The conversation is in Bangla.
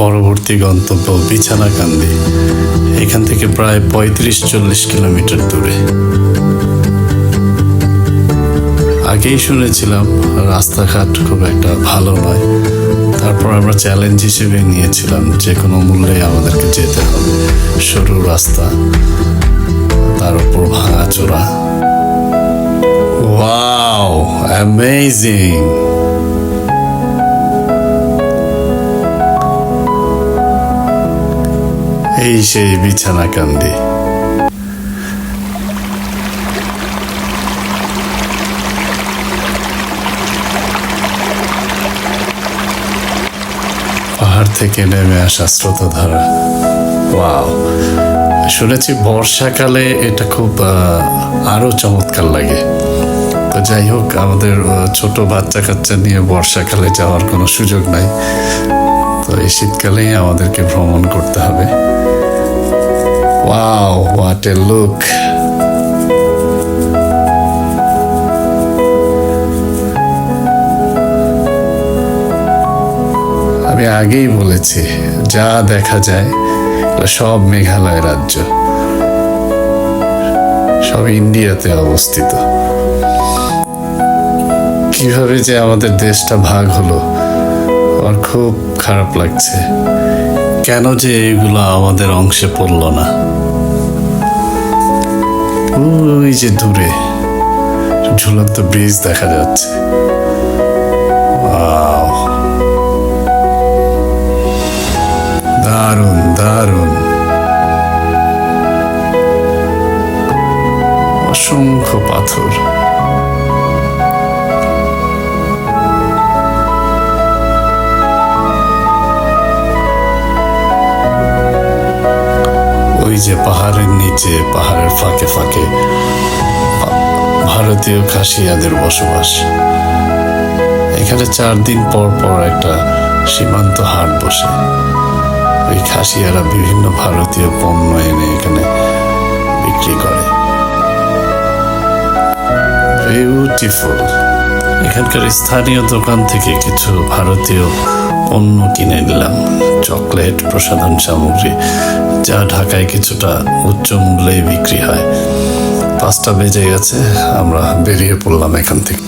পরবর্তী গন্তব্য বিছানাকান্দি, এখান থেকে প্রায় পঁয়ত্রিশ চল্লিশ কিলোমিটার দূরে। আগেই শুনেছিলাম রাস্তাঘাট খুব একটা ভালো নয়, তারপর আমরা চ্যালেঞ্জ হিসেবে নিয়েছিলাম যে কোনো মূল্যে আমাদেরকে যেতে হবে। সরু রাস্তা, তার উপর ভাঙাচোরা। Wow, amazing! এই সেই বিছানা কান্দি। পাহাড় থেকে নেমে আসা স্রোতধারা। ওয়াও শুনেছি বর্ষাকালে এটা খুব আহ, আরও চমৎকার লাগে। তো যাই হোক আমাদের ছোট বাচ্চা কাচ্চা নিয়ে বর্ষাকালে যাওয়ার কোনো সুযোগ নাই। তো এই শীতকালেই আমাদেরকে ভ্রমণ করতে হবে। ওয়াও হোয়াট এ লুক আমি আগেই বলেছি, যা দেখা যায় সব মেঘালয় রাজ্য। সব ইন্ডিয়াতে অবস্থিত। কীভাবে যে আমাদের দেশটা ভাগ হলো, আমার খুব খারাপ লাগছে। কেন যে এগুলো আমাদের অংশে পড়ল না? ওই যে দূরে ঝুলন্ত ব্রিজ দেখা যাচ্ছে. দারুণ দারুণ। অসংখ্য পাথর। ওই যে পাহাড়ের নিচে, পাহাড়ের ফাঁকে ফাঁকে, ভারতীয় খাসিয়াদের বসবাস। এখানে চার দিন পর পর একটা সীমান্ত হাট বসে। ওই খাসিয়ারা বিভিন্ন ভারতীয় পণ্য এনে এখানে বিক্রি করে। বিউটিফুল এখানকার স্থানীয় দোকান থেকে কিছু ভারতীয় পণ্য কিনে নিলাম। চকলেট, প্রসাধন সামগ্রী, যা ঢাকায় কিছুটা উচ্চ মূল্যে বিক্রি হয়। পাঁচটা বেজে গেছে, আমরা বেরিয়ে পড়লাম এখান থেকে।